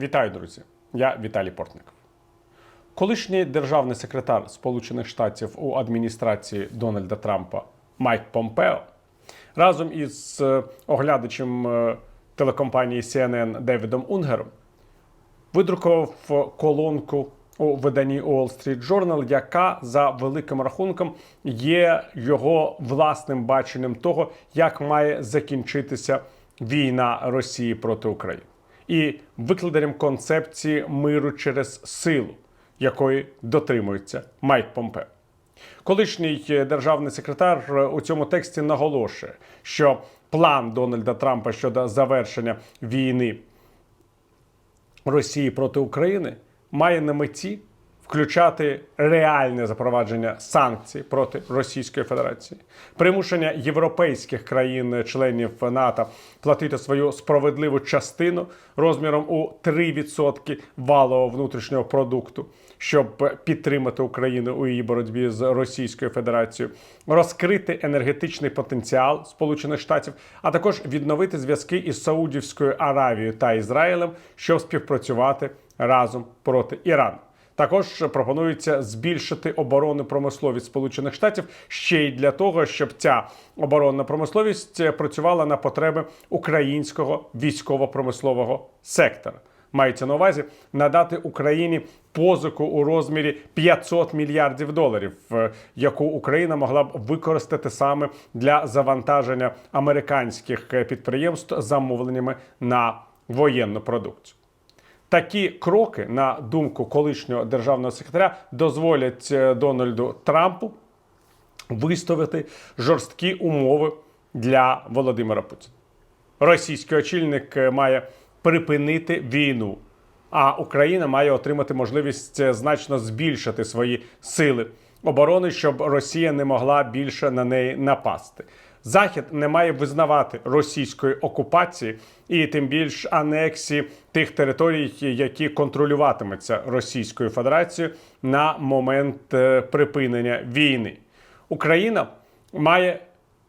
Вітаю, друзі! Я Віталій Портников. Колишній державний секретар Сполучених Штатів у адміністрації Дональда Трампа Майк Помпео разом із е, оглядачем е, телекомпанії CNN Девідом Унгером видрукував колонку у виданні Wall Street Journal, яка за великим рахунком є його власним баченням того, як має закінчитися війна Росії проти України, і викладенням концепції миру через силу, якої дотримується Майк Помпе. Колишній е, державний секретар е, у цьому тексті наголошує, що план Дональда Трампа щодо завершення війни Росії проти України має на меті включати реальне запровадження санкцій проти Російської Федерації, примушення європейських країн-членів НАТО платити свою справедливу частину розміром у 3% валового внутрішнього продукту, щоб підтримати Україну у її боротьбі з Російською Федерацією, розкрити енергетичний потенціал Сполучених Штатів, а також відновити зв'язки із Саудівською Аравією та Ізраїлем, щоб співпрацювати разом проти Ірану. Також пропонується збільшити оборонну промисловість Сполучених Штатів ще й для того, щоб ця оборонна промисловість працювала на потреби українського військово-промислового сектора. Мається на увазі надати Україні позику у розмірі 500 мільярдів доларів, е, яку Україна могла б використати саме для завантаження американських е, підприємств замовленнями на воєнну продукцію. Такі кроки, на думку колишнього державного секретаря, дозволять е, Дональду Трампу виставити жорсткі умови для Володимира Путіна. Російський очільник е, має припинити війну, а Україна має отримати можливість е, значно збільшити свої сили оборони, щоб Росія не могла більше на неї напасти. Захід не має визнавати російської окупації і тим більш анексії тих територій, які контролюватимуться Російською Федерацією на момент е, припинення війни. Україна має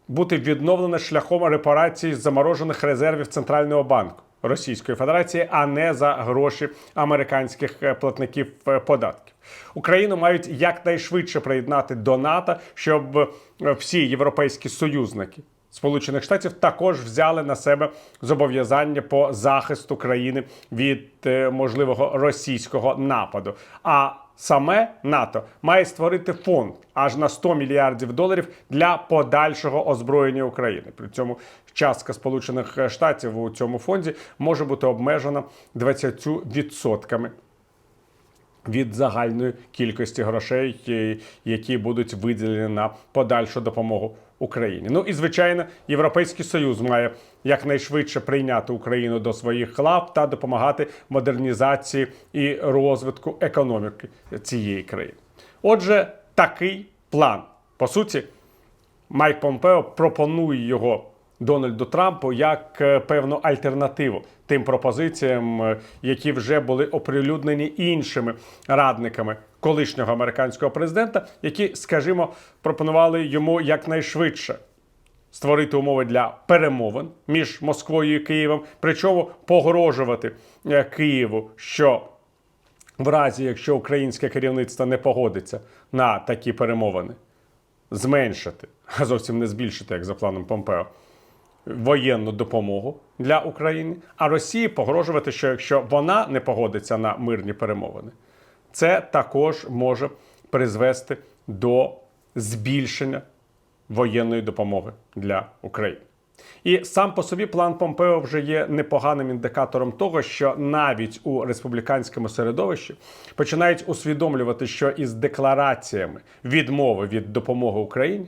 бути відновлена шляхом репарації заморожених резервів Центрального банку Російської Федерації, а не за гроші американських е, платників е, податків. Україну мають якнайшвидше приєднати до НАТО, щоб е, всі європейські союзники Сполучених Штатів також взяли на себе зобов'язання по захисту країни від е, можливого російського нападу. А саме НАТО має створити фонд аж на 100 мільярдів доларів для подальшого озброєння України. При цьому частка Сполучених Штатів у цьому фонді може бути обмежена 20% від загальної кількості грошей, е, які будуть виділені на подальшу допомогу Україні. Ну і звичайно, Європейський Союз має якнайшвидше прийняти Україну до своїх лап та допомагати модернізації і розвитку економіки цієї країни. Отже, такий план. По суті, Майк Помпео пропонує його Дональду Трампу як е, певну альтернативу тим пропозиціям, е, які вже були оприлюднені іншими радниками колишнього американського президента, які, скажімо, пропонували йому якнайшвидше створити умови для перемовин між Москвою і Києвом, причому погрожувати е, Києву, що в разі, якщо українське керівництво не погодиться на такі перемовини, зменшити, а зовсім не збільшити, як за планом Помпео, воєнну допомогу для України, а Росії погрожувати, що якщо вона не погодиться на мирні перемовини, це також може призвести до збільшення воєнної допомоги для України. І сам по собі план Помпео вже є непоганим індикатором того, що навіть у республіканському середовищі починають усвідомлювати, що із деклараціями відмови від допомоги Україні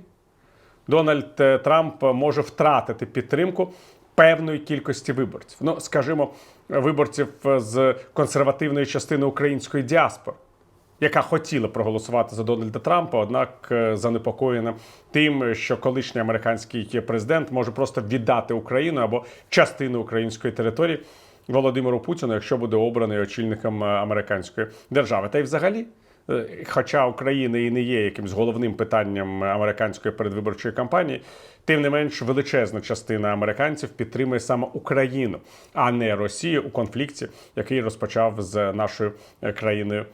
Дональд е, Трамп може втратити підтримку певної кількості виборців. Ну, скажімо, виборців з консервативної частини української діаспори. Яка хотіла проголосувати за Дональда Трампа, однак е, занепокоєна тим, що колишній американський президент може просто віддати Україну або частину української території Володимиру Путіну, якщо буде обраний очільником е, американської держави. Та й взагалі Е, Хоча Україна і не є якимсь головним питанням американської передвиборчої кампанії, Тим не менш, величезна частина американців підтримує саме Україну, а не Росію у конфлікті, який розпочав з нашою е, країною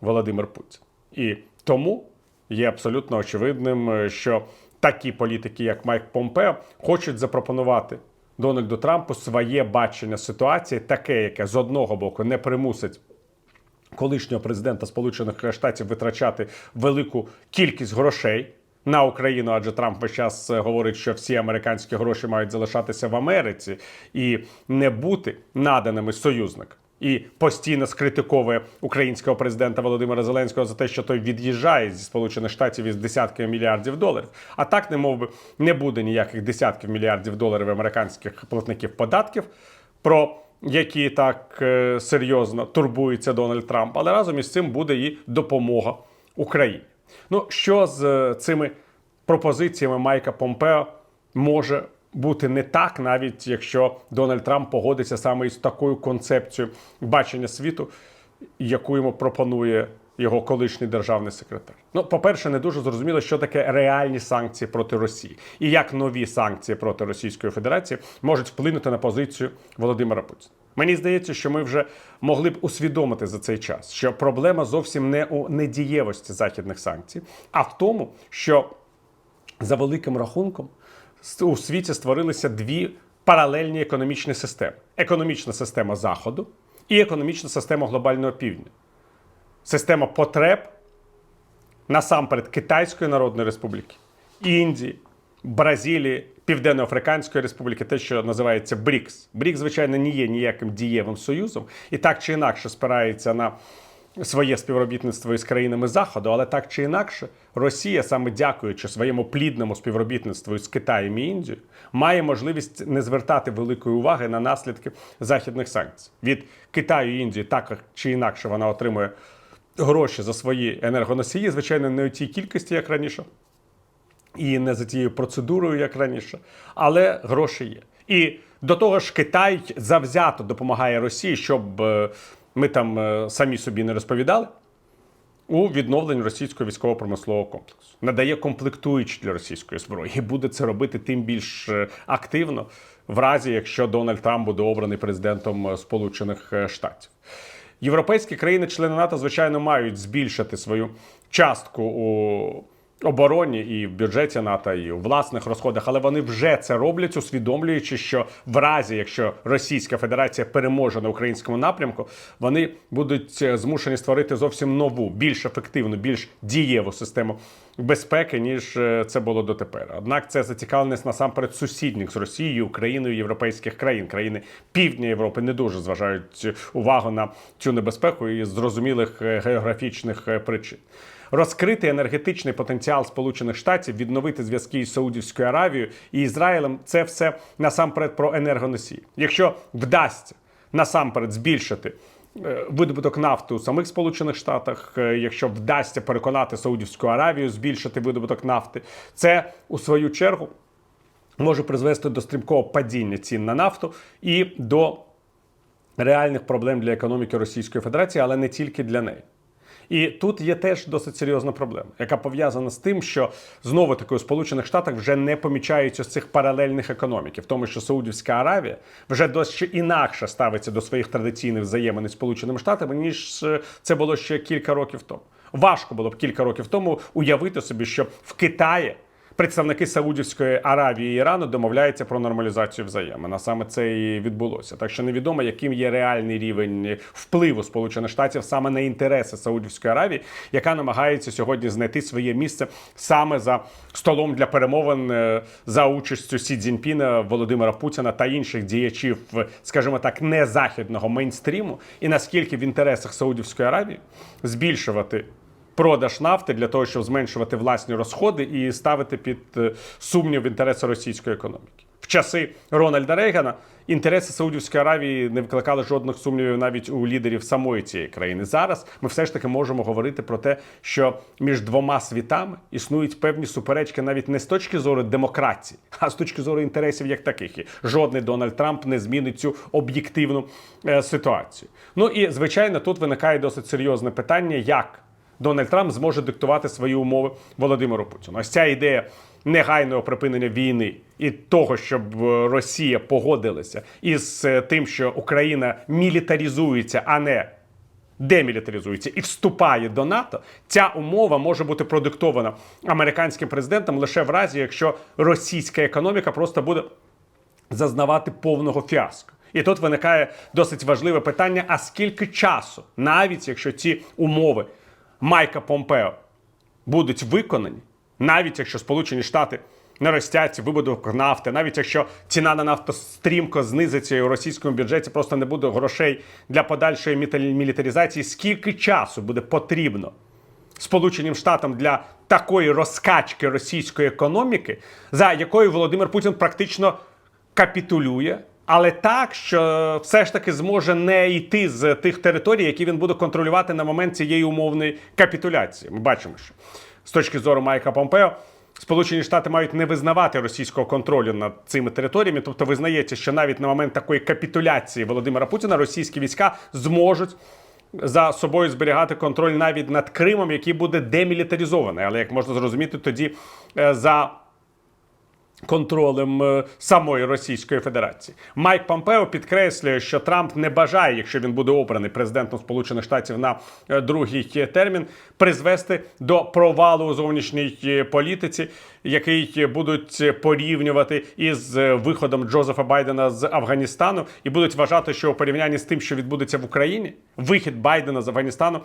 Володимир Путін. І тому є абсолютно очевидним, е, що такі політики, як Майк Помпео, хочуть запропонувати Дональду Трампу своє бачення ситуації, таке, яке з одного боку не примусить колишнього президента Сполучених Штатів витрачати велику кількість грошей на Україну, адже Трамп весь час е, говорить, що всі американські гроші мають залишатися в Америці і не бути наданими союзникам. І постійно скритиковує українського президента Володимира Зеленського за те, що той від'їжджає зі Сполучених Штатів із десятками мільярдів доларів. А так, не би, не буде ніяких десятків мільярдів доларів американських платників податків, про які так е, серйозно турбується Дональд Трамп. Але разом із цим буде і допомога Україні. Ну що з е, цими пропозиціями Майка Помпео може бути не так, навіть якщо Дональд Трамп погодиться саме із такою концепцією бачення світу, яку йому пропонує його колишній державний секретар. Ну, по-перше, не дуже зрозуміло, що таке реальні санкції проти Росії, і як нові санкції проти Російської Федерації можуть вплинути на позицію Володимира Путіна. Мені здається, що ми вже могли б усвідомити за цей час, що проблема зовсім не у недієвості західних санкцій, а в тому, що за великим рахунком у світі створилися дві паралельні економічні системи: економічна система Заходу і економічна система глобального півдня. Система потреб насамперед Китайської Народної Республіки, Індії, Бразилії, Південно-Африканської Республіки, те, що називається БРІКС. БРІКС, звичайно, не є ніяким дієвим союзом і так чи інакше спирається на своє співробітництво із країнами Заходу, але так чи інакше, Росія, саме дякуючи своєму плідному співробітництву із Китаєм і Індією, має можливість не звертати великої уваги на наслідки західних санкцій. Від Китаю і Індії так чи інакше вона отримує гроші за свої енергоносії, звичайно, не у тій кількості, як раніше, і не за тією процедурою, як раніше, але гроші є. І до того ж, Китай завзято допомагає Росії, щоб е, ми там е, самі собі не розповідали. У відновленні російського військово-промислового комплексу надає комплектуючі для російської зброї і буде це робити тим більш е, активно, в разі якщо Дональд Трамп буде обраний президентом Сполучених Штатів. Європейські країни-члени НАТО, звичайно, мають збільшити свою частку у обороні і в бюджеті НАТО, і у власних розходах, але вони вже це роблять, усвідомлюючи, що в разі, якщо Російська Федерація переможе на українському напрямку, вони будуть е, змушені створити зовсім нову, більш ефективну, більш дієву систему безпеки, ніж е, це було дотепер. Однак це зацікавленість насамперед сусідніх з Росією, Україною, європейських країн. Країни Півдня Європи не дуже зважають увагу на цю небезпеку із зрозумілих е, географічних е, причин. Розкрити енергетичний потенціал Сполучених Штатів, відновити зв'язки із Саудівською Аравією і Ізраїлем це все насамперед про енергоносії. Якщо вдасться насамперед збільшити е, видобуток нафти у самих Сполучених Штатах, е, якщо вдасться переконати Саудівську Аравію збільшити видобуток нафти, це у свою чергу може призвести до стрімкого падіння цін на нафту і до реальних проблем для економіки Російської Федерації, але не тільки для неї. І тут є теж досить серйозна проблема, яка пов'язана з тим, що знову таки у Сполучених Штатах вже не помічаються з цих паралельних економік, в тому, що Саудівська Аравія вже досить інакше ставиться до своїх традиційних взаємин із Сполученими Штатами, ніж е, це було ще кілька років тому. Важко було б кілька років тому уявити собі, що в Китаї представники Саудівської Аравії і Ірану домовляються про нормалізацію взаємин. А саме це і відбулося. Так що невідомо, яким є реальний рівень впливу Сполучених Штатів саме на інтереси Саудівської Аравії, яка намагається сьогодні знайти своє місце саме за столом для перемовин е, за участю Сі Цзіньпіна, Володимира Путіна та інших діячів, скажімо так, не західного мейнстріму, і наскільки в інтересах Саудівської Аравії збільшувати продаж нафти для того, щоб зменшувати власні розходи і ставити під е, сумнів інтереси російської економіки. В часи Рональда Рейгана інтереси Саудівської Аравії не викликали жодних сумнівів навіть у лідерів самої цієї країни. Зараз ми все ж таки можемо говорити про те, що між двома світами існують певні суперечки навіть не з точки зору демократії, а з точки зору інтересів як таких. І жодний Дональд Трамп не змінить цю об'єктивну е, ситуацію. Ну і звичайно, тут виникає досить серйозне питання, як Дональд Трамп зможе диктувати свої умови Володимиру Путіну. Ось ця ідея негайного припинення війни і того, щоб е, Росія погодилася із е, тим, що Україна мілітаризується, а не демілітаризується і вступає до НАТО, ця умова може бути продиктована американським президентом лише в разі, якщо російська економіка просто буде зазнавати повного фіаско. І тут виникає досить важливе питання: а скільки часу, навіть якщо ці умови Майка Помпео будуть виконані, навіть якщо Сполучені Штати наростять вибудовку нафти, навіть якщо ціна на нафту стрімко знизиться і у російському бюджеті просто не буде грошей для подальшої мілітаризації, скільки часу буде потрібно Сполученим Штатам для такої розкачки російської економіки, за якою Володимир Путін практично капітулює. Але так, що все ж таки зможе не йти з тих територій, які він буде контролювати на момент цієї умовної капітуляції. Ми бачимо, що з точки зору Майка Помпео, Сполучені Штати мають не визнавати російського контролю над цими територіями. Тобто визнається, що навіть на момент такої капітуляції Володимира Путіна російські війська зможуть за собою зберігати контроль навіть над Кримом, який буде демілітаризований. Але як можна зрозуміти, тоді е, за контролем е, самої Російської Федерації. Майк Помпео підкреслює, що Трамп не бажає, якщо він буде обраний президентом Сполучених Штатів на е, другий е, термін, призвести до провалу у зовнішній політиці, який будуть порівнювати із виходом Джозефа Байдена з Афганістану, і будуть вважати, що у порівнянні з тим, що відбудеться в Україні, вихід Байдена з Афганістану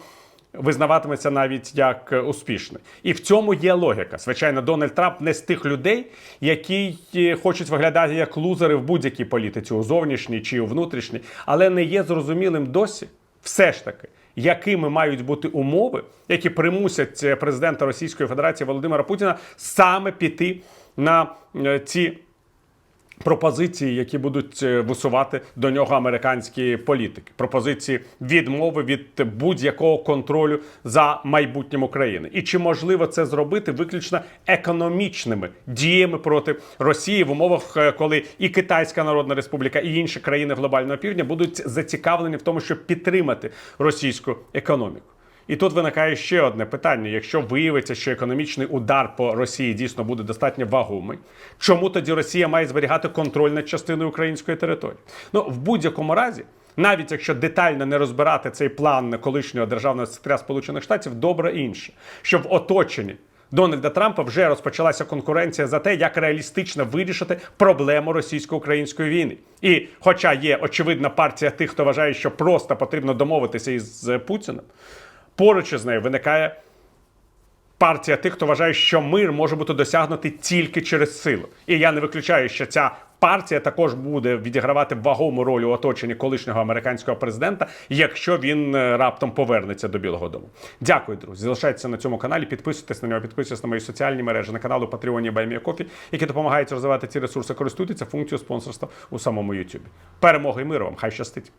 визнаватиметься навіть як е, успішний. І в цьому є логіка. Звичайно, Дональд Трамп не з тих людей, які е, хочуть виглядати як лузери в будь-якій політиці, у зовнішній чи у внутрішній, але не є зрозумілим досі, все ж таки. Якими мають бути умови, які примусять е, президента Російської Федерації Володимира Путіна саме піти на ці пропозиції, які будуть е, висувати до нього американські політики, пропозиції відмови від будь-якого контролю за майбутнім України. І чи можливо це зробити виключно економічними діями проти Росії в умовах, е, коли і Китайська Народна Республіка, і інші країни глобального півдня будуть зацікавлені в тому, щоб підтримати російську економіку. І тут виникає ще одне питання: якщо виявиться, що економічний удар по Росії дійсно буде достатньо вагомий, чому тоді Росія має зберігати контроль над частиною української території? Ну в будь-якому разі, навіть якщо детально не розбирати цей план колишнього державного секретаря Сполучених Штатів, добре інше, що в оточенні. Дональда Трампа вже розпочалася конкуренція за те, як реалістично вирішити проблему російсько-української війни. І, хоча є очевидна партія тих, хто вважає, що просто потрібно домовитися із Путіним, поруч із нею виникає партія тих, хто вважає, що мир може бути досягнутий тільки через силу. І я не виключаю, що ця партія також буде відігравати вагому роль у оточенні колишнього американського президента, якщо він е, раптом повернеться до Білого Дому. Дякую, друзі. Залишайтеся на цьому каналі, підписуйтесь на нього, підписуйтесь на мої соціальні мережі, на каналу Patreon і Баймія які допомагають розвивати ці ресурси. Користуйтеся функцією спонсорства у самому YouTube. Перемоги і миру вам! Хай щастить!